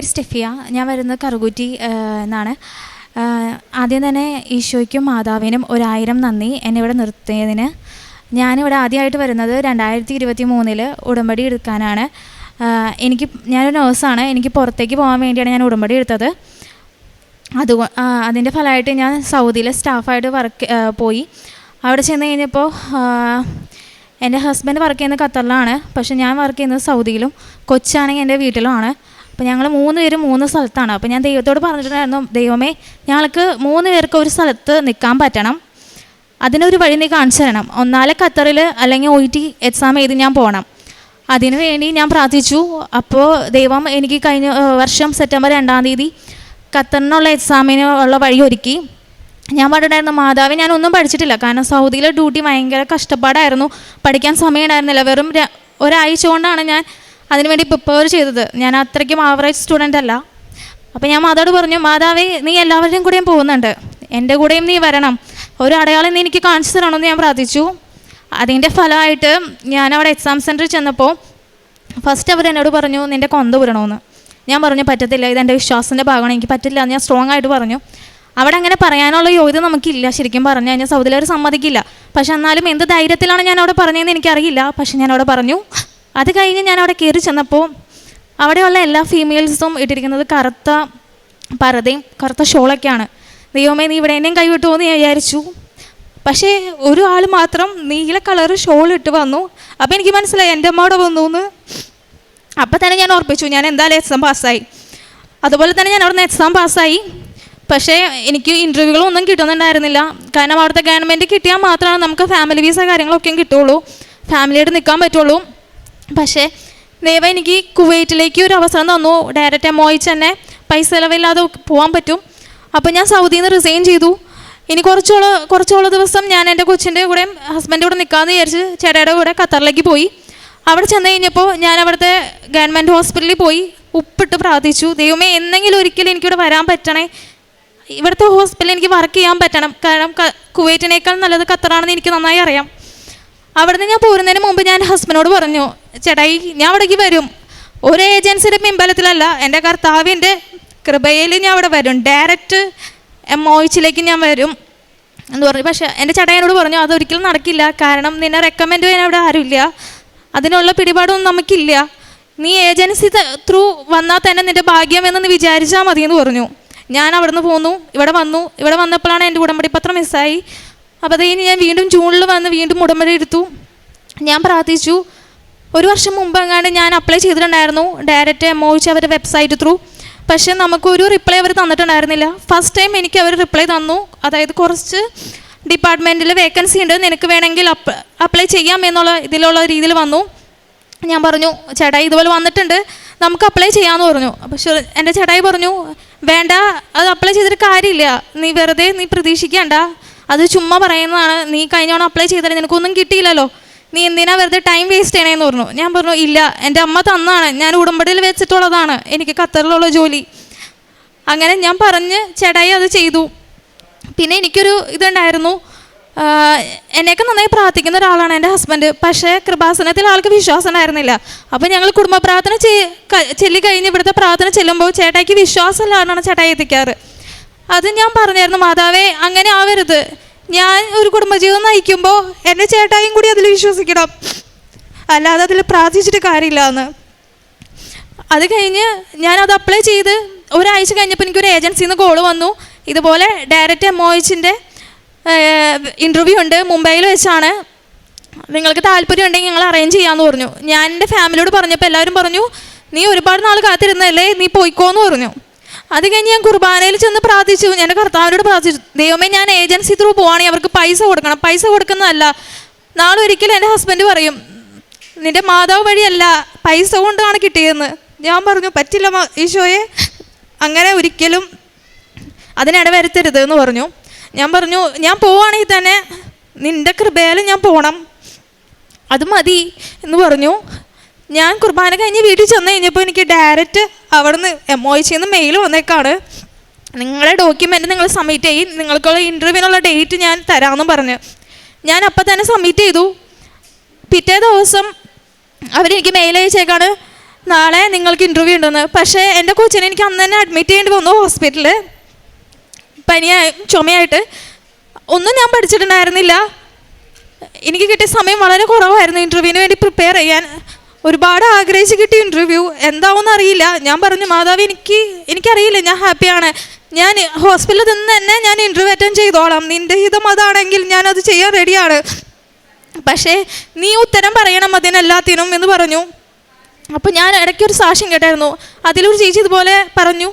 പേര് സ്റ്റെഫിയ. ഞാൻ വരുന്നത് കറുകുറ്റി എന്നാണ്. ആദ്യം തന്നെ ഈശോയ്ക്കും മാതാവിനും ഒരായിരം നന്ദി എന്നെ ഇവിടെ നിർത്തിയതിന്. ഞാനിവിടെ ആദ്യമായിട്ട് വരുന്നത് രണ്ടായിരത്തി ഇരുപത്തി മൂന്നിൽ ഉടമ്പടി എടുക്കാനാണ്. എനിക്ക് ഞാനൊരു നേഴ്സാണ്. എനിക്ക് പുറത്തേക്ക് പോകാൻ വേണ്ടിയാണ് ഞാൻ ഉടമ്പടി എടുത്തത്. അത് അതിന്റെ ഫലമായിട്ട് ഞാൻ സൗദിയിലെ സ്റ്റാഫായിട്ട് വർക്ക് പോയി. അവിടെ ചെന്ന് കഴിഞ്ഞപ്പോൾ എന്റെ ഹസ്ബൻഡ് വർക്ക് ചെയ്യുന്നത് ഖത്തറിലാണ്. പക്ഷേ ഞാൻ വർക്ക് ചെയ്യുന്നത് സൗദിയിലും. കൊച്ചാണെങ്കിൽ എന്റെ വീട്ടിലുമാണ് അപ്പോൾ ഞങ്ങൾ മൂന്ന് പേര് മൂന്ന് സ്ഥലത്താണ്. അപ്പോൾ ഞാൻ ദൈവത്തോട് പറഞ്ഞിട്ടുണ്ടായിരുന്നു ദൈവമേ ഞങ്ങൾക്ക് മൂന്ന് പേർക്ക് ഒരു സ്ഥലത്ത് നിൽക്കാൻ പറ്റണം. അതിനൊരു വഴി നീ കാണിച്ചു തരണം. ഒന്നാലെ ഖത്തറിൽ അല്ലെങ്കിൽ ഒ ടി എക്സാം എഴുതി ഞാൻ പോകണം. അതിനു വേണ്ടി ഞാൻ പ്രാർത്ഥിച്ചു. അപ്പോൾ ദൈവം എനിക്ക് കഴിഞ്ഞ വർഷം സെപ്റ്റംബർ രണ്ടാം തീയതി ഖത്തറിനുള്ള എക്സാമിന് ഉള്ള വഴി ഒരുക്കി. ഞാൻ പറഞ്ഞിട്ടുണ്ടായിരുന്നു മാതാവ് ഞാൻ ഒന്നും പഠിച്ചിട്ടില്ല. കാരണം സൗദിയിലെ ഡ്യൂട്ടി ഭയങ്കര കഷ്ടപ്പാടായിരുന്നു. പഠിക്കാൻ സമയം ഉണ്ടായിരുന്നില്ല വെറും ഒരാഴ്ച കൊണ്ടാണ് ഞാൻ അതിനുവേണ്ടി പ്രിപ്പയർ ചെയ്തത്. ഞാൻ അത്രയ്ക്കും ആവറേജ് സ്റ്റുഡന്റ് അല്ല. അപ്പോൾ ഞാൻ മാതാവോട് പറഞ്ഞു മാതാവേ നീ എല്ലാവരുടെയും കൂടെയും പോകുന്നുണ്ട്. എന്റെ കൂടെയും നീ വരണം. ഒരു അടയാളം നീ എനിക്ക് കാണിച്ചു തരണമെന്ന് ഞാൻ പ്രാർത്ഥിച്ചു. അതിന്റെ ഫലമായിട്ട് ഞാൻ അവിടെ എക്സാം സെന്ററിൽ ചെന്നപ്പോൾ ഫസ്റ്റ് അവർ എന്നോട് പറഞ്ഞു നിന്റെ കൊന്ത പുരണമെന്ന് ഞാൻ പറഞ്ഞു പറ്റത്തില്ല ഇതെന്റെ വിശ്വാസത്തിന്റെ ഭാഗമാണ്. എനിക്ക് പറ്റില്ല. എന്ന് ഞാൻ സ്ട്രോങ് ആയിട്ട് പറഞ്ഞു. അവിടെ അങ്ങനെ പറയാനുള്ള യോഗ്യത നമുക്കില്ല. ശരിക്കും പറഞ്ഞു കഴിഞ്ഞാൽ സൗദിയിൽ അവർ സമ്മതിക്കില്ല. പക്ഷെ എന്നാലും എന്ത് ധൈര്യത്തിലാണ് ഞാൻ അവിടെ പറഞ്ഞതെന്ന് എനിക്കറിയില്ല. പക്ഷെ ഞാൻ അവിടെ പറഞ്ഞു അത് കഴിഞ്ഞ് ഞാൻ അവിടെ കയറി ചെന്നപ്പോൾ അവിടെയുള്ള എല്ലാ ഫീമെയിൽസും ഇട്ടിരിക്കുന്നത് കറുത്ത പരതയും കറുത്ത ഷോളൊക്കെയാണ്. ദൈവമേ നീ ഇവിടെ എന്നെയും കൈവിട്ടുമോ എന്ന് വിചാരിച്ചു. പക്ഷേ ഒരു ആൾ മാത്രം നീല കളർ ഷോൾ ഇട്ട് വന്നു. അപ്പോൾ എനിക്ക് മനസ്സിലായി എന്റെ അമ്മ വന്നു എന്ന് അപ്പം തന്നെ ഞാൻ ഉറപ്പിച്ചു ഞാൻ എന്തായാലും എക്സാം പാസ്സായി. അതുപോലെ തന്നെ ഞാൻ അവിടുന്ന് എക്സാം പാസ്സായി. പക്ഷേ എനിക്ക് ഇന്റർവ്യൂകളൊന്നും കിട്ടുന്നുണ്ടായിരുന്നില്ല. കാരണം അവിടുത്തെ ഗവൺമെന്റ് കിട്ടിയാൽ മാത്രമാണ് നമുക്ക് ഫാമിലി വീസ കാര്യങ്ങളൊക്കെയും കിട്ടുള്ളൂ. ഫാമിലിയായിട്ട് നിൽക്കാൻ പറ്റുള്ളൂ. പക്ഷേ ദൈവം എനിക്ക് കുവൈറ്റിലേക്ക് ഒരു അവസരം തന്നു. ഡയറക്റ്റ് എമോയിച്ച് തന്നെ പൈസ ചിലവില്ലാതെ പോകാൻ പറ്റും. അപ്പോൾ ഞാൻ സൗദിയിൽ നിന്ന് റിസൈൻ ചെയ്തു. ഇനി കുറച്ചോള കുറച്ചോളം ദിവസം ഞാൻ എന്റെ കൊച്ചിന്റെ കൂടെ ഹസ്ബൻഡ് കൂടെ നിൽക്കാമെന്ന് വിചാരിച്ച് ചേട്ടയുടെ കൂടെ ഖത്തറിലേക്ക് പോയി. അവിടെ ചെന്ന് കഴിഞ്ഞപ്പോൾ ഞാൻ അവിടുത്തെ ഗവൺമെന്റ് ഹോസ്പിറ്റലിൽ പോയി. ഉപ്പിട്ട് പ്രാർത്ഥിച്ചു. ദൈവമേ എന്തെങ്കിലും ഒരിക്കലും എനിക്കിവിടെ വരാൻ പറ്റണേ. ഇവിടുത്തെ ഹോസ്പിറ്റലിൽ എനിക്ക് വർക്ക് ചെയ്യാൻ പറ്റണം. കാരണം കുവൈറ്റിനേക്കാൾ നല്ലത് ഖത്തറാണെന്ന് എനിക്ക് നന്നായി അറിയാം. അവിടുന്ന് ഞാൻ പോരുന്നതിന് മുമ്പ് ഞാൻ ഹസ്ബൻഡോട് പറഞ്ഞു ചേട്ടായി ഞാൻ അവിടേക്ക് വരും. ഒരു ഏജൻസിയുടെ പിൻബലത്തിലല്ല എന്റെ കർത്താവിന്റെ കൃപയിൽ ഞാൻ അവിടെ വരും. ഡയറക്റ്റ് എം ഒയിച്ചിലേക്ക് ഞാൻ വരും. എന്ന് പറഞ്ഞു. പക്ഷേ എന്റെ ചേട്ടായിനോട് പറഞ്ഞു അതൊരിക്കലും നടക്കില്ല. കാരണം നിന്നെ റെക്കമെൻഡ് ചെയ്യാൻ അവിടെ ആരുമില്ല. അതിനുള്ള പിടിപാടൊന്നും നമുക്കില്ല. നീ ഏജൻസി ത്രൂ വന്നാൽ തന്നെ നിന്റെ ഭാഗ്യം എന്ന് വിചാരിച്ചാൽ മതി എന്ന് പറഞ്ഞു. ഞാൻ അവിടെ നിന്ന് പോന്നു. ഇവിടെ വന്നു. ഇവിടെ വന്നപ്പോഴാണ് എന്റെ ഉടമ്പടി പത്രം മിസ്സായി അപ്പോൾ അത് കഴിഞ്ഞ് ഞാൻ വീണ്ടും ജൂണിൽ വന്ന് വീണ്ടും ഉടമ്പടി എടുത്തു. ഞാൻ പ്രാർത്ഥിച്ചു. ഒരു വർഷം മുമ്പ് എങ്ങാണ്ട് ഞാൻ അപ്ലൈ ചെയ്തിട്ടുണ്ടായിരുന്നു. ഡയറക്റ്റ് എമോയിച്ച് അവരുടെ വെബ്സൈറ്റ് ത്രൂ പക്ഷേ നമുക്കൊരു റിപ്ലൈ അവർ തന്നിട്ടുണ്ടായിരുന്നില്ല. ഫസ്റ്റ് ടൈം എനിക്ക് അവർ റിപ്ലൈ തന്നു. അതായത് കുറച്ച് ഡിപ്പാർട്ട്മെന്റിൽ വേക്കൻസി ഉണ്ട്. നിനക്ക് വേണമെങ്കിൽ അപ്ലൈ ചെയ്യാം എന്നുള്ള ഇതിലുള്ള രീതിയിൽ വന്നു. ഞാൻ പറഞ്ഞു ചേട്ടായി ഇതുപോലെ വന്നിട്ടുണ്ട്. നമുക്ക് അപ്ലൈ ചെയ്യാമെന്ന് പറഞ്ഞു. പക്ഷെ എന്റെ ചേട്ടായി പറഞ്ഞു വേണ്ട അത് അപ്ലൈ ചെയ്തിട്ട് കാര്യമില്ല. നീ വെറുതെ നീ പ്രതീക്ഷിക്കണ്ട. അത് ചുമ്മാ പറയുന്നതാണ്. നീ കഴിഞ്ഞോണം അപ്ലൈ ചെയ്തിട്ട് നിനക്കൊന്നും കിട്ടിയില്ലല്ലോ. നീ എന്തിനാ വെറുതെ ടൈം വേസ്റ്റ് ചെയ്യണേന്ന് പറഞ്ഞു. ഞാൻ പറഞ്ഞു ഇല്ല എന്റെ അമ്മ തന്നാണ് ഞാൻ ഉടമ്പടിയിൽ വെച്ചിട്ടുള്ളതാണ്. എനിക്ക് ഖത്തറിലുള്ള ജോലി. അങ്ങനെ ഞാൻ പറഞ്ഞ് ചേട്ടായി അത് ചെയ്തു. പിന്നെ എനിക്കൊരു ഇതുണ്ടായിരുന്നു. എന്നെയൊക്കെ നന്നായി പ്രാർത്ഥിക്കുന്ന ഒരാളാണ് എന്റെ ഹസ്ബൻഡ് പക്ഷേ കൃപാസനത്തിൽ ആൾക്ക് വിശ്വാസം ഉണ്ടായിരുന്നില്ല. അപ്പോൾ ഞങ്ങൾ കുടുംബ പ്രാർത്ഥന ചെയ് ചെല്ലി കഴിഞ്ഞ് ഇവിടുത്തെ പ്രാർത്ഥന ചെല്ലുമ്പോൾ ചേട്ടായിക്ക് വിശ്വാസമില്ലാണ്ടാണ് ചേട്ടായി എത്തിക്കാറ്. അത് ഞാൻ പറഞ്ഞായിരുന്നു മാതാവേ അങ്ങനെ ആവരുത്. ഞാൻ ഒരു കുടുംബജീവിതം നയിക്കുമ്പോൾ എന്റെ ചേട്ടായും കൂടി അതിൽ വിശ്വസിക്കണം. അല്ലാതെ അതിൽ പ്രാർത്ഥിച്ചിട്ട് കാര്യമില്ല എന്ന്. അത് കഴിഞ്ഞ് ഞാനത് അപ്ലൈ ചെയ്ത് ഒരാഴ്ച കഴിഞ്ഞപ്പോൾ എനിക്കൊരു ഏജൻസിയിൽ നിന്ന് കോൾ വന്നു. ഇതുപോലെ ഡയറക്റ്റ് എം ഒ എച്ചിന്റെ ഇന്റർവ്യൂ ഉണ്ട് മുംബൈയിൽ വെച്ചാണ്. നിങ്ങൾക്ക് താല്പര്യം ഉണ്ടെങ്കിൽ ഞങ്ങൾ അറേഞ്ച് ചെയ്യാമെന്ന് പറഞ്ഞു. ഞാൻ എന്റെ ഫാമിലിയോട് പറഞ്ഞപ്പോൾ എല്ലാവരും പറഞ്ഞു നീ ഒരുപാട് നാൾ കാത്തിരുന്നല്ലേ നീ പോയിക്കോന്ന് പറഞ്ഞു. അത് കഴിഞ്ഞ് ഞാൻ കുർബാനയിൽ ചെന്ന് പ്രാർത്ഥിച്ചു. ഞാൻ കർത്താവിനോട് പ്രാർത്ഥിച്ചു. ദൈവമേ ഞാൻ ഏജൻസി ത്രൂ പോവാണെങ്കിൽ അവർക്ക് പൈസ കൊടുക്കണം. പൈസ കൊടുക്കുന്നതല്ല. നാളെ ഒരിക്കലും എന്റെ ഹസ്ബൻഡ് പറയും നിന്റെ മാതാവ് വഴിയല്ല പൈസ കൊണ്ടാണ് കിട്ടിയതെന്ന്. ഞാൻ പറഞ്ഞു പറ്റില്ല ഈശോയെ. അങ്ങനെ ഒരിക്കലും അതിനിട വരുത്തരുത് എന്ന് പറഞ്ഞു. ഞാൻ പറഞ്ഞു ഞാൻ പോവാണെങ്കിൽ തന്നെ നിന്റെ കൃപയാലും ഞാൻ പോകണം അത് മതി എന്ന് പറഞ്ഞു. ഞാൻ കുർബാന കഴിഞ്ഞ് വീട്ടിൽ ചെന്ന് കഴിഞ്ഞപ്പോൾ എനിക്ക് ഡയറക്റ്റ് അവിടുന്ന് എം ഒ ചെയ്യുന്ന മെയിൽ വന്നേക്കാണ്. നിങ്ങളെ ഡോക്യുമെന്റ് നിങ്ങൾ സബ്മിറ്റ് ചെയ്യും. നിങ്ങൾക്കുള്ള ഇന്റർവ്യൂവിനുള്ള ഡേറ്റ് ഞാൻ തരാമെന്നും പറഞ്ഞു. ഞാൻ അപ്പം തന്നെ സബ്മിറ്റ് ചെയ്തു. പിറ്റേ ദിവസം അവരെനിക്ക് മെയിൽ അയച്ചേക്കാണ്. നാളെ നിങ്ങൾക്ക് ഇന്റർവ്യൂ ഉണ്ടെന്ന്. പക്ഷേ എന്റെ കൊച്ചിനെ എനിക്ക് അന്ന് തന്നെ അഡ്മിറ്റ് ചെയ്യേണ്ടി വന്നു ഹോസ്പിറ്റലിൽ പനിയായി ചുമയായിട്ട്. ഒന്നും ഞാൻ പഠിച്ചിട്ടുണ്ടായിരുന്നില്ല. എനിക്ക് കിട്ടിയ സമയം വളരെ കുറവായിരുന്നു ഇന്റർവ്യൂവിന് വേണ്ടി പ്രിപ്പയർ ചെയ്യാൻ. ഒരുപാട് ആഗ്രഹിച്ച് കിട്ടിയ ഇന്റർവ്യൂ എന്താവുമെന്ന് അറിയില്ല. ഞാൻ പറഞ്ഞു മാതാവ് എനിക്ക് എനിക്കറിയില്ല. ഞാൻ ഹാപ്പിയാണ് ഞാൻ ഹോസ്പിറ്റലിൽ നിന്ന് തന്നെ ഞാൻ ഇന്റർവ്യൂ അറ്റൻഡ് ചെയ്തോളാം. നിന്റെ ഹിതം അതാണെങ്കിൽ ഞാനത് ചെയ്യാൻ റെഡിയാണ് പക്ഷേ നീ ഉത്തരം പറയണം അതിനെല്ലാത്തിനും എന്ന് പറഞ്ഞു. അപ്പോൾ ഞാൻ ഇടയ്ക്ക് ഒരു സാക്ഷ്യം കേട്ടായിരുന്നു. അതിലൊരു ചേച്ചി ഇതുപോലെ പറഞ്ഞു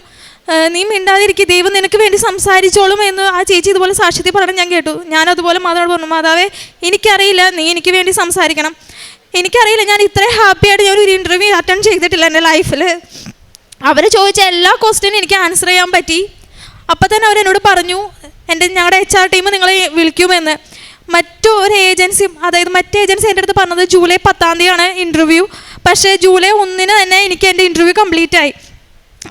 നീ മിണ്ടാതിരിക്കും. ദൈവം നിനക്ക് വേണ്ടി സംസാരിച്ചോളും എന്ന് ആ ചേച്ചി ഇതുപോലെ സാക്ഷ്യത്തിൽ പറഞ്ഞു ഞാൻ കേട്ടു. ഞാൻ അതുപോലെ പറഞ്ഞു മാതാവേ എനിക്കറിയില്ല. നീ എനിക്ക് വേണ്ടി സംസാരിക്കണം. എനിക്കറിയില്ല ഞാൻ ഇത്രയും ഹാപ്പിയായിട്ട് ഞാൻ ഒരു ഇന്റർവ്യൂ അറ്റൻഡ് ചെയ്തിട്ടില്ല എന്റെ ലൈഫിൽ അവർ ചോദിച്ച എല്ലാ ക്വസ്റ്റ്യനും എനിക്ക് ആൻസർ ചെയ്യാൻ പറ്റി. അപ്പം തന്നെ അവരെന്നോട് പറഞ്ഞു എന്റെ ഞങ്ങളുടെ എച്ച് ആർ ടീം നിങ്ങളെ വിളിക്കുമെന്ന്. മറ്റൊരു ഏജൻസിയും അതായത് മറ്റേ ഏജൻസി എന്റെ അടുത്ത് പറഞ്ഞത് ജൂലൈ പത്താം തീയതിയാണ് ഇന്റർവ്യൂ പക്ഷേ ജൂലൈ ഒന്നിന് തന്നെ എനിക്ക് എന്റെ ഇന്റർവ്യൂ കംപ്ലീറ്റ് ആയി.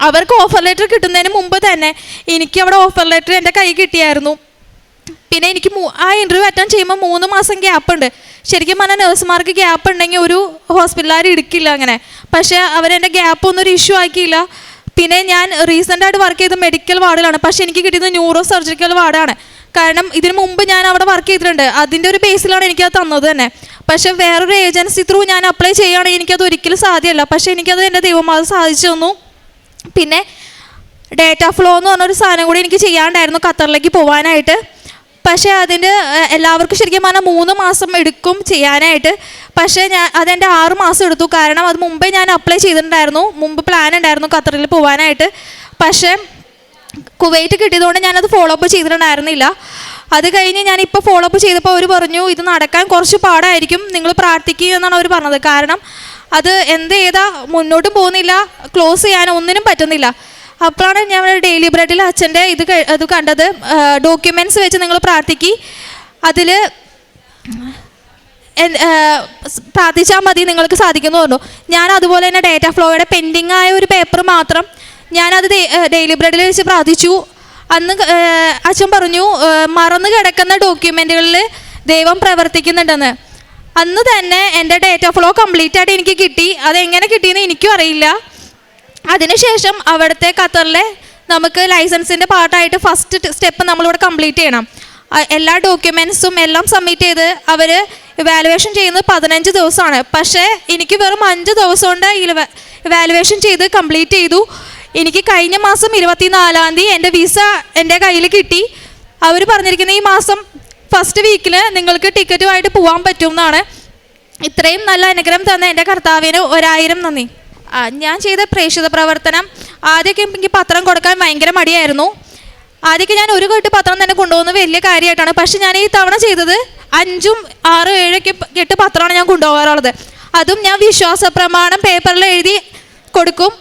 അവർക്ക് ഓഫർ ലെറ്റർ കിട്ടുന്നതിന് മുമ്പ് തന്നെ എനിക്ക് അവിടെ ഓഫർ ലെറ്റർ എന്റെ കൈ കിട്ടിയായിരുന്നു. പിന്നെ എനിക്ക് ആ ഇന്റർവ്യൂ അറ്റൻഡ് ചെയ്യുമ്പോൾ മൂന്ന് മാസം ഗ്യാപ്പ് ഉണ്ട്. ശരിക്കും പറഞ്ഞാൽ നഴ്സുമാർക്ക് ഗ്യാപ്പ് ഉണ്ടെങ്കിൽ ഒരു ഹോസ്പിറ്റലുകാർ എടുക്കില്ല അങ്ങനെ. പക്ഷേ അവരെന്റെ ഗ്യാപ്പ് ഒന്നും ഒരു ഇഷ്യൂ ആക്കിയില്ല. പിന്നെ ഞാൻ റീസെന്റ് ആയിട്ട് വർക്ക് ചെയ്ത മെഡിക്കൽ വാർഡിലാണ് പക്ഷേ എനിക്ക് കിട്ടിയത് ന്യൂറോ സർജിക്കൽ വാർഡാണ്. കാരണം ഇതിനു മുമ്പ് ഞാൻ അവിടെ വർക്ക് ചെയ്തിട്ടുണ്ട്. അതിന്റെ ഒരു ബേസിലാണ് എനിക്കത് തന്നത് തന്നെ. പക്ഷേ വേറൊരു ഏജൻസി ത്രൂ ഞാൻ അപ്ലൈ ചെയ്യുകയാണെങ്കിൽ എനിക്കത് ഒരിക്കലും സാധ്യമല്ല. പക്ഷേ എനിക്കത് എന്റെ ദൈവം അത് സാധിച്ചു തന്നു. പിന്നെ ഡേറ്റ ഫ്ലോ എന്ന് പറഞ്ഞൊരു സാധനം കൂടി എനിക്ക് ചെയ്യാണ്ടായിരുന്നു ഖത്തറിലേക്ക് പോകാനായിട്ട് പക്ഷേ അതിന്റെ എല്ലാവർക്കും ശരിക്കും പറഞ്ഞാൽ മൂന്ന് മാസം എടുക്കും ചെയ്യാനായിട്ട്. പക്ഷേ ഞാൻ അതെന്റെ ആറ് മാസം എടുത്തു. കാരണം അത് മുമ്പേ ഞാൻ അപ്ലൈ ചെയ്തിട്ടുണ്ടായിരുന്നു. മുമ്പ് പ്ലാൻ ഉണ്ടായിരുന്നു ഖത്തറിൽ പോകാനായിട്ട് പക്ഷേ കുവൈറ്റ് കിട്ടിയതുകൊണ്ട് ഞാനത് ഫോളോ അപ്പ് ചെയ്തിട്ടുണ്ടായിരുന്നില്ല. അത് കഴിഞ്ഞ് ഞാൻ ഇപ്പോൾ ഫോളോ അപ്പ് ചെയ്തപ്പോൾ അവർ പറഞ്ഞു ഇത് നടക്കാൻ കുറച്ച് പാടായിരിക്കും. നിങ്ങൾ പ്രാർത്ഥിക്കുക എന്നാണ് അവർ പറഞ്ഞത്. കാരണം അത് എന്ത് ചെയ്താൽ മുന്നോട്ടും പോകുന്നില്ല. ക്ലോസ് ചെയ്യാൻ ഒന്നിനും പറ്റുന്നില്ല. അപ്പോഴാണ് ഞാൻ ഡെയിലി ബ്രെഡിൽ അച്ഛന്റെ ഇത് അത് കണ്ടത്. ഡോക്യുമെന്റ്സ് വെച്ച് നിങ്ങൾ പ്രാർത്ഥിക്കി. അതിൽ പ്രാർത്ഥിച്ചാൽ മതി നിങ്ങൾക്ക് സാധിക്കുമെന്ന് പറഞ്ഞു. ഞാൻ അതുപോലെ തന്നെ ഡേറ്റ ഫ്ലോയുടെ പെൻഡിങ് ആയ ഒരു പേപ്പർ മാത്രം ഞാനത് ഡെയിലി ബ്രെഡിൽ വെച്ച് പ്രാർത്ഥിച്ചു. അന്ന് അച്ഛൻ പറഞ്ഞു മറന്നു കിടക്കുന്ന ഡോക്യുമെന്റുകളിൽ ദൈവം പ്രവർത്തിക്കുന്നുണ്ടെന്ന്. അന്ന് തന്നെ എന്റെ ഡേറ്റ ഫ്ലോ കംപ്ലീറ്റ് ആയിട്ട് എനിക്ക് കിട്ടി. അതെങ്ങനെ കിട്ടിയെന്ന് എനിക്കും അറിയില്ല. അതിനുശേഷം അവിടുത്തെ ഖത്തറിലെ നമുക്ക് ലൈസൻസിന്റെ പാർട്ടായിട്ട് ഫസ്റ്റ് സ്റ്റെപ്പ് നമ്മളിവിടെ കംപ്ലീറ്റ് ചെയ്യണം. എല്ലാ ഡോക്യുമെൻസും എല്ലാം സബ്മിറ്റ് ചെയ്ത് അവർ ഇവാലുവേഷൻ ചെയ്യുന്നത് പതിനഞ്ച് ദിവസമാണ്. പക്ഷേ എനിക്ക് വെറും അഞ്ച് ദിവസം കൊണ്ട് ഇവാലുവേഷൻ ചെയ്ത് കംപ്ലീറ്റ് ചെയ്തു. എനിക്ക് കഴിഞ്ഞ മാസം ഇരുപത്തിനാലാം തീയതി എന്റെ വിസ എന്റെ കയ്യിൽ കിട്ടി. അവർ പറഞ്ഞിരിക്കുന്ന ഈ മാസം ഫസ്റ്റ് വീക്കിൽ നിങ്ങൾക്ക് ടിക്കറ്റുമായിട്ട് പോകാൻ പറ്റും എന്നാണ്. ഇത്രയും നല്ല അനുഗ്രഹം തന്ന എന്റെ കർത്താവിന് ഒരായിരം നന്ദി. ഞാൻ ചെയ്ത പ്രേക്ഷിത പ്രവർത്തനം ആദ്യമൊക്കെ എനിക്ക് പത്രം കൊടുക്കാൻ ഭയങ്കര മടിയായിരുന്നു. ആദ്യമൊക്കെ ഞാൻ ഒരു കെട്ട് പത്രം തന്നെ കൊണ്ടുപോകുന്നത് വലിയ കാര്യമായിട്ടാണ്. പക്ഷെ ഞാൻ ഈ തവണ ചെയ്തത് അഞ്ചും ആറും ഏഴൊക്കെ കെട്ട് പത്രമാണ് ഞാൻ കൊണ്ടുപോകാറുള്ളത്. അതും ഞാൻ വിശ്വാസ പ്രമാണം പേപ്പറിൽ എഴുതി കൊടുക്കും.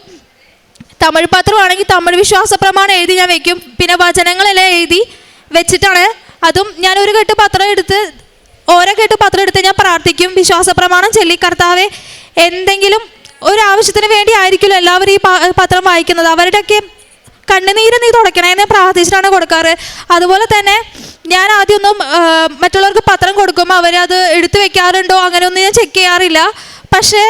തമിഴ് പത്രമാണെങ്കിൽ തമിഴ് വിശ്വാസ പ്രമാണം എഴുതി ഞാൻ വെക്കും. പിന്നെ വചനങ്ങളെല്ലാം എഴുതി വെച്ചിട്ടാണ്. അതും ഞാൻ ഒരു കെട്ട് പത്രം എടുത്ത് ഓരോ കെട്ട് പത്രം എടുത്ത് ഞാൻ പ്രാർത്ഥിക്കും. വിശ്വാസ പ്രമാണം ചൊല്ലി കർത്താവെ എന്തെങ്കിലും ഒരു ആവശ്യത്തിന് വേണ്ടി ആയിരിക്കുമല്ലോ എല്ലാവരും ഈ പത്രം വായിക്കുന്നത്. അവരുടെയൊക്കെ കണ്ണുനീര് നീ തുടയ്ക്കണേ എന്ന് പ്രാർത്ഥിച്ചിട്ടാണ് കൊടുക്കാറ്. അതുപോലെ തന്നെ ഞാൻ ആദ്യമൊന്നും മറ്റുള്ളവർക്ക് പത്രം കൊടുക്കുമ്പോൾ അവരത് എടുത്തു വെക്കാറുണ്ടോ? അങ്ങനെയൊന്നും ഞാൻ ചെക്ക് ചെയ്യാറില്ല. പക്ഷേ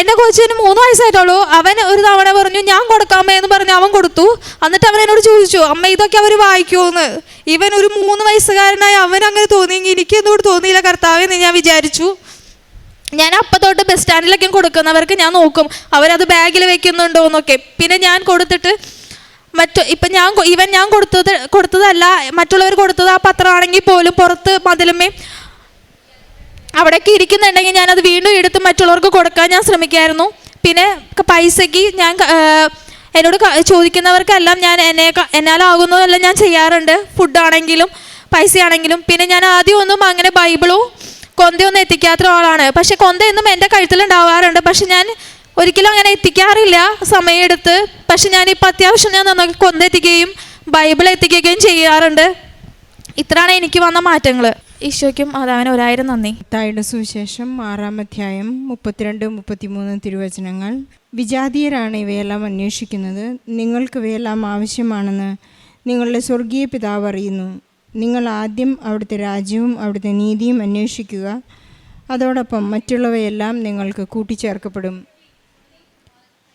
എന്റെ കൊച്ചിന് മൂന്ന് വയസ്സായിട്ടുള്ളൂ. അവൻ ഒരു തവണ പറഞ്ഞു ഞാൻ കൊടുക്കാമേ എന്ന് പറഞ്ഞു അവൻ കൊടുത്തു. എന്നിട്ട് അവൻ എന്നോട് ചോദിച്ചു അമ്മ ഇതൊക്കെ അവർ വായിക്കുമെന്ന് ഇവൻ ഒരു മൂന്ന് വയസ്സുകാരനായി അവൻ അങ്ങനെ തോന്നിയെങ്കിൽ എനിക്ക് എന്തുകൊണ്ട് തോന്നിയില്ല കർത്താവെന്ന് ഞാൻ വിചാരിച്ചു. ഞാൻ അപ്പം തൊട്ട് ബസ് സ്റ്റാൻഡിലൊക്കെ കൊടുക്കുന്നവർക്ക് ഞാൻ നോക്കും. അവരത് ബാഗിൽ വെക്കുന്നുണ്ടോ എന്നൊക്കെ. പിന്നെ ഞാൻ കൊടുത്തിട്ട് മറ്റു ഇപ്പം ഞാൻ ഇവൻ ഞാൻ കൊടുത്തത് കൊടുത്തതല്ല മറ്റുള്ളവർ കൊടുത്തത് ആ പത്രമാണെങ്കിൽ പോലും പുറത്ത് മതിലുമേ. അവിടെയൊക്കെ ഇരിക്കുന്നുണ്ടെങ്കിൽ അത് വീണ്ടും എടുത്ത് മറ്റുള്ളവർക്ക് കൊടുക്കാൻ ഞാൻ ശ്രമിക്കായിരുന്നു. പിന്നെ പൈസയ്ക്ക് ഞാൻ എന്നോട് ചോദിക്കുന്നവർക്കെല്ലാം ഞാൻ എന്നെ എന്നാലാകുന്നതെല്ലാം ഞാൻ ചെയ്യാറുണ്ട്. ഫുഡാണെങ്കിലും പൈസയാണെങ്കിലും. പിന്നെ ഞാൻ ആദ്യം ഒന്നും അങ്ങനെ ബൈബിളോ കൊന്തയൊന്നും എത്തിക്കാത്ത ഒരാളാണ്. പക്ഷെ കൊന്ത എന്നും എന്റെ കഴുത്തിലുണ്ടാവാറുണ്ട് പക്ഷെ ഞാൻ ഒരിക്കലും അങ്ങനെ എത്തിക്കാറില്ല സമയമെടുത്ത്. പക്ഷെ ഞാനിപ്പോൾ അത്യാവശ്യം ഞാൻ നന്നാക്കി കൊന്ത എത്തിക്കുകയും ബൈബിൾ എത്തിക്കുകയും ചെയ്യാറുണ്ട്. ഇത്രയാണ് എനിക്ക് വന്ന മാറ്റങ്ങൾ. ഈശോയ്ക്കും മാതാവിന് ഒരായിരം നന്ദി. തായുടെ സുവിശേഷം ആറാം അധ്യായം മുപ്പത്തിരണ്ട് മുപ്പത്തിമൂന്ന് തിരുവചനങ്ങൾ. വിജാതീയരാണ് ഇവയെല്ലാം അന്വേഷിക്കുന്നത്. നിങ്ങൾക്ക് ഇവയെല്ലാം ആവശ്യമാണെന്ന് നിങ്ങളുടെ സ്വർഗീയ പിതാവ് അറിയുന്നു. നിങ്ങൾ ആദ്യം അവിടുത്തെ രാജ്യവും അവിടുത്തെ നീതിയും അന്വേഷിക്കുക. അതോടൊപ്പം മറ്റുള്ളവയെല്ലാം നിങ്ങൾക്ക് കൂട്ടിച്ചേർക്കപ്പെടും.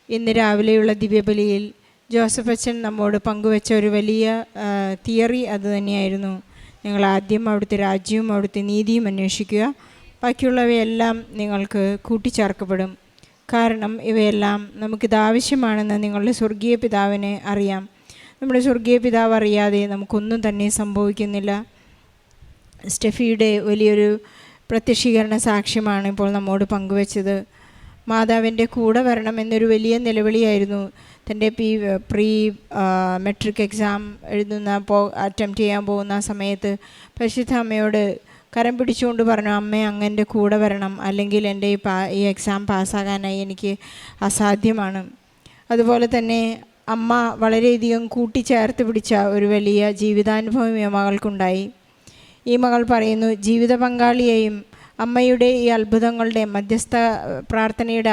ഇന്ന് രാവിലെയുള്ള ദിവ്യബലിയിൽ ജോസഫ് അച്ഛൻ നമ്മോട് പങ്കുവച്ച ഒരു വലിയ തിയറി അതുതന്നെയായിരുന്നു നിങ്ങൾ ആദ്യം അവിടുത്തെ രാജ്യവും അവിടുത്തെ നീതിയും അന്വേഷിക്കുക. ബാക്കിയുള്ളവയെല്ലാം നിങ്ങൾക്ക് കൂട്ടിച്ചേർക്കപ്പെടും. കാരണം ഇവയെല്ലാം നമുക്കിത് ആവശ്യമാണെന്ന് നിങ്ങളുടെ സ്വർഗീയ പിതാവിനെ അറിയാം. നമ്മുടെ സ്വർഗീയ പിതാവ് അറിയാതെ നമുക്കൊന്നും തന്നെ സംഭവിക്കുന്നില്ല. സ്റ്റെഫിയുടെ വലിയൊരു പ്രത്യക്ഷീകരണ സാക്ഷ്യമാണ് ഇപ്പോൾ നമ്മോട് പങ്കുവച്ചത്. മാതാവിന്റെ കൂടെ വരണം എന്നൊരു വലിയ നിലവിളിയായിരുന്നു തന്റെ പി പ്രീ മെട്രിക് എക്സാം എഴുതുന്ന പോ അറ്റംപ്റ്റ് ചെയ്യാൻ പോകുന്ന സമയത്ത് പരിശുദ്ധ അമ്മയോട് കരം പിടിച്ചുകൊണ്ട് പറഞ്ഞു അമ്മ അങ്ങന്റെ കൂടെ വരണം. അല്ലെങ്കിൽ എന്റെ ഈ പാ ഈ എക്സാം പാസ്സാകാനായി എനിക്ക് അസാധ്യമാണ്. അതുപോലെ തന്നെ അമ്മ വളരെയധികം കൂട്ടിച്ചേർത്ത് പിടിച്ച ഒരു വലിയ ജീവിതാനുഭവം ഈ മകൾക്കുണ്ടായി. ഈ മകൾ പറയുന്നു ജീവിത പങ്കാളിയെയും അമ്മയുടെ ഈ അത്ഭുതങ്ങളുടെ മധ്യസ്ഥ പ്രാർത്ഥനയുടെ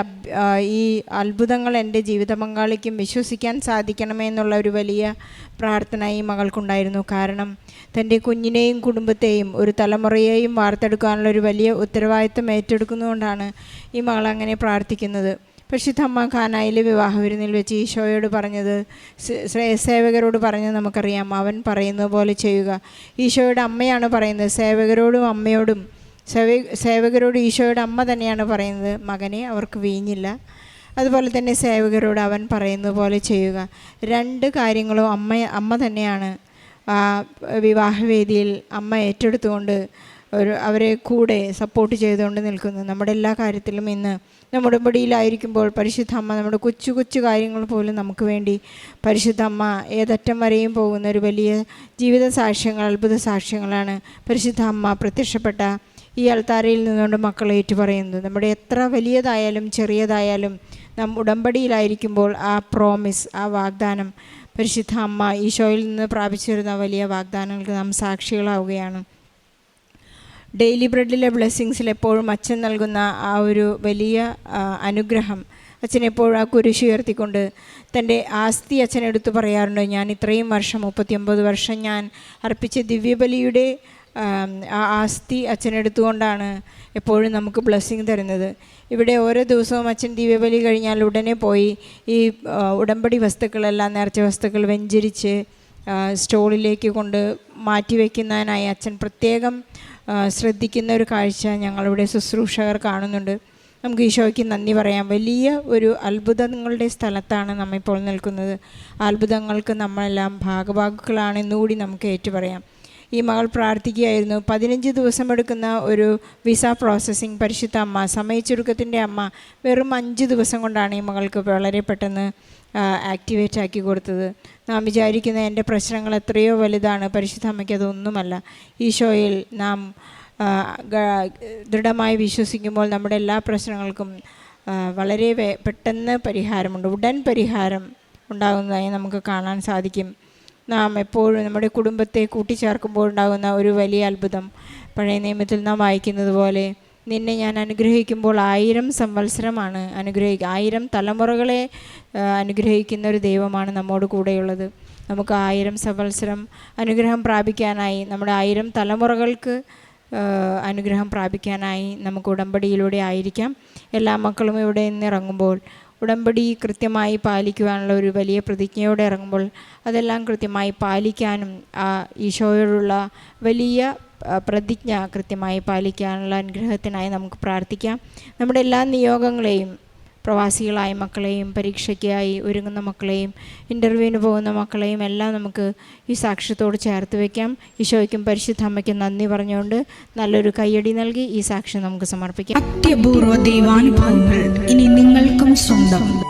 ഈ അത്ഭുതങ്ങൾ എന്റെ ജീവിത പങ്കാളിക്കും വിശ്വസിക്കാൻ സാധിക്കണമേ എന്നുള്ള ഒരു വലിയ പ്രാർത്ഥന ഈ മകൾക്കുണ്ടായിരുന്നു. കാരണം തന്റെ കുഞ്ഞിനെയും കുടുംബത്തെയും ഒരു തലമുറയെയും വാർത്തെടുക്കാനുള്ള ഒരു വലിയ ഉത്തരവാദിത്തം ഏറ്റെടുക്കുന്നതുകൊണ്ടാണ് ഈ മകൾ അങ്ങനെ പ്രാർത്ഥിക്കുന്നത്. പരിശുദ്ധമ്മ ഖാനായിലെ വിവാഹ വിരുന്നിൽ വെച്ച് ഈശോയോട് പറഞ്ഞത് സേവകരോട് പറഞ്ഞത് നമുക്കറിയാം. അവൻ പറയുന്നത് പോലെ ചെയ്യുക. ഈശോയുടെ അമ്മയാണ് പറയുന്നത്. സേവകരോടും അമ്മയോടും സേവ സേവകരോട് ഈശോയുടെ അമ്മ തന്നെയാണ് പറയുന്നത്. മകനെ അവർക്ക് വീഞ്ഞില്ല. അതുപോലെ തന്നെ സേവകരോട് അവൻ പറയുന്നത് പോലെ ചെയ്യുക. രണ്ട് കാര്യങ്ങളും അമ്മ അമ്മ തന്നെയാണ് വിവാഹവേദിയിൽ അമ്മ ഏറ്റെടുത്തുകൊണ്ട് ഒരു അവരെ കൂടെ സപ്പോർട്ട് ചെയ്തുകൊണ്ട് നിൽക്കുന്നു നമ്മുടെ എല്ലാ കാര്യത്തിലും ഇന്ന് നമ്മുടെ ഉടമ്പടിയിലായിരിക്കുമ്പോൾ പരിശുദ്ധ അമ്മ നമ്മുടെ കൊച്ചു കൊച്ചു കാര്യങ്ങൾ പോലും നമുക്ക് വേണ്ടി പരിശുദ്ധ അമ്മ ഏതറ്റം വരെയും പോകുന്ന ഒരു വലിയ ജീവിത സാക്ഷ്യങ്ങൾ അത്ഭുത സാക്ഷ്യങ്ങളാണ് പരിശുദ്ധ അമ്മ പ്രത്യക്ഷപ്പെട്ട ഈ അൾത്താരയിൽ നിന്നുകൊണ്ട് മക്കളെ ഏറ്റുപറയുന്നത്. നമ്മുടെ എത്ര വലിയതായാലും ചെറിയതായാലും നാം ഉടമ്പടിയിലായിരിക്കുമ്പോൾ ആ പ്രോമിസ് ആ വാഗ്ദാനം പരിശുദ്ധ അമ്മ ഈശോയിൽ നിന്ന് പ്രാപിച്ചിരുന്ന വലിയ വാഗ്ദാനങ്ങൾക്ക് നാം സാക്ഷികളാവുകയാണ്. ഡെയിലി ബ്രെഡിലെ ബ്ലെസ്സിങ്സിൽ എപ്പോഴും അച്ഛൻ നൽകുന്ന ആ ഒരു വലിയ അനുഗ്രഹം. അച്ഛൻ എപ്പോഴും ആ കുരിശ് ഉയർത്തിക്കൊണ്ട് തന്റെ ആസ്തി അച്ഛൻ എടുത്തു പറയാറുണ്ട് ഞാൻ ഇത്രയും വർഷം മുപ്പത്തിയൊമ്പത് വർഷം ഞാൻ അർപ്പിച്ച ദിവ്യബലിയുടെ ആ ആസ്തി അച്ഛനെടുത്തുകൊണ്ടാണ് എപ്പോഴും നമുക്ക് ബ്ലെസ്സിങ് തരുന്നത്. ഇവിടെ ഓരോ ദിവസവും അച്ഛൻ ദിവ്യബലി കഴിഞ്ഞാൽ ഉടനെ പോയി ഈ ഉടമ്പടി വസ്തുക്കളെല്ലാം നേർച്ച വസ്തുക്കൾ വെഞ്ചരിച്ച് സ്റ്റോളിലേക്ക് കൊണ്ട് മാറ്റി വയ്ക്കുന്നതിനായി അച്ഛൻ പ്രത്യേകം ശ്രദ്ധിക്കുന്ന ഒരു കാഴ്ച ഞങ്ങളുടെ ശുശ്രൂഷകർ കാണുന്നുണ്ട്. നമുക്ക് ഈശോയ്ക്ക് നന്ദി പറയാം. വലിയ ഒരു അത്ഭുതങ്ങളുടെ സ്ഥലത്താണ് നമ്മിപ്പോൾ നിൽക്കുന്നത്. അത്ഭുതങ്ങൾക്ക് നമ്മളെല്ലാം ഭാഗഭാഗുക്കളാണെന്നുകൂടി നമുക്ക് ഏറ്റുപറയാം. ഈ മകൾ പ്രാർത്ഥിക്കുകയായിരുന്നു. പതിനഞ്ച് ദിവസം എടുക്കുന്ന ഒരു വിസ പ്രോസസ്സിംഗ് പരിശുദ്ധ അമ്മ സമയച്ചുരുക്കത്തിന്റെ അമ്മ വെറും അഞ്ച് ദിവസം കൊണ്ടാണ് ഈ മകൾക്ക് വളരെ പെട്ടെന്ന് ആക്ടിവേറ്റ് ആക്കി കൊടുത്തത്. നാം വിചാരിക്കുന്ന എന്റെ പ്രശ്നങ്ങൾ എത്രയോ വലുതാണ്. പരിശുദ്ധ അമ്മയ്ക്ക് അതൊന്നുമല്ല. ഈശോയിൽ നാം ദൃഢമായി വിശ്വസിക്കുമ്പോൾ നമ്മുടെ എല്ലാ പ്രശ്നങ്ങൾക്കും വളരെ പെട്ടെന്ന് പരിഹാരമുണ്ട്. ഉടൻ പരിഹാരം ഉണ്ടാകുന്നതായി നമുക്ക് കാണാൻ സാധിക്കും. നാം എപ്പോഴും നമ്മുടെ കുടുംബത്തെ കൂട്ടിച്ചേർക്കുമ്പോൾ ഉണ്ടാകുന്ന ഒരു വലിയ അത്ഭുതം. പഴയ നിയമത്തിൽ നാം വായിക്കുന്നത് പോലെ നിന്നെ ഞാൻ അനുഗ്രഹിക്കുമ്പോൾ ആയിരം സംവത്സരമാണ് അനുഗ്രഹിക്കുക ആയിരം തലമുറകളെ അനുഗ്രഹിക്കുന്ന ഒരു ദൈവമാണ് നമ്മോട് കൂടെയുള്ളത്. നമുക്ക് ആയിരം സംവത്സരം അനുഗ്രഹം പ്രാപിക്കാനായി നമ്മുടെ ആയിരം തലമുറകൾക്ക് അനുഗ്രഹം പ്രാപിക്കാനായി നമുക്ക് ഉടമ്പടിയിലൂടെ ആയിരിക്കാം. എല്ലാ മക്കളും ഇവിടെ നിന്ന് ഇറങ്ങുമ്പോൾ ഉടമ്പടി കൃത്യമായി പാലിക്കുവാനുള്ള ഒരു വലിയ പ്രതിജ്ഞയോടെ ഇറങ്ങുമ്പോൾ അതെല്ലാം കൃത്യമായി പാലിക്കാനും ആ ഈശോയോടുള്ള വലിയ പ്രതിജ്ഞ കൃത്യമായി പാലിക്കാനുള്ള അനുഗ്രഹത്തിനായി നമുക്ക് പ്രാർത്ഥിക്കാം. നമ്മുടെ എല്ലാ നിയോഗങ്ങളെയും പ്രവാസികളായ മക്കളെയും പരീക്ഷയ്ക്കായി ഒരുങ്ങുന്ന മക്കളെയും ഇന്റർവ്യൂവിന് പോകുന്ന മക്കളെയും എല്ലാം നമുക്ക് ഈ സാക്ഷ്യത്തോട് ചേർത്ത് വയ്ക്കാം ഈശോയ്ക്കും പരിശുദ്ധ അമ്മയ്ക്കും നന്ദി പറഞ്ഞുകൊണ്ട് നല്ലൊരു കയ്യടി നൽകി ഈ സാക്ഷ്യം നമുക്ക് സമർപ്പിക്കാം. അത്യപൂർവ ദൈവാനുഭവങ്ങൾ ഇനി നിങ്ങൾക്കും സ്വന്തം.